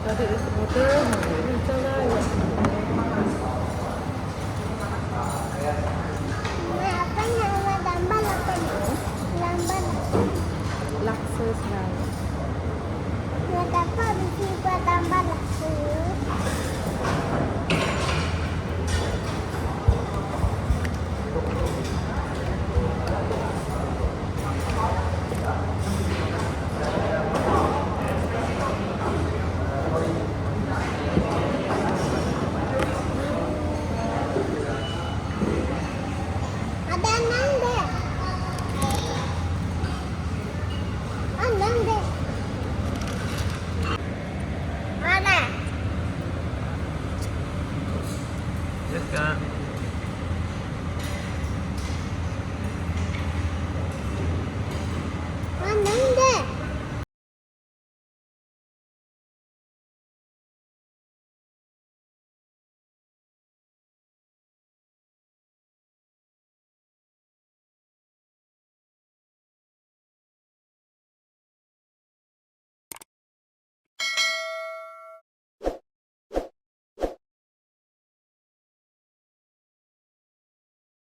Tapi itu motor, ini cara ya. Apa nama lamban apa? Lamban. Laksus na. 그.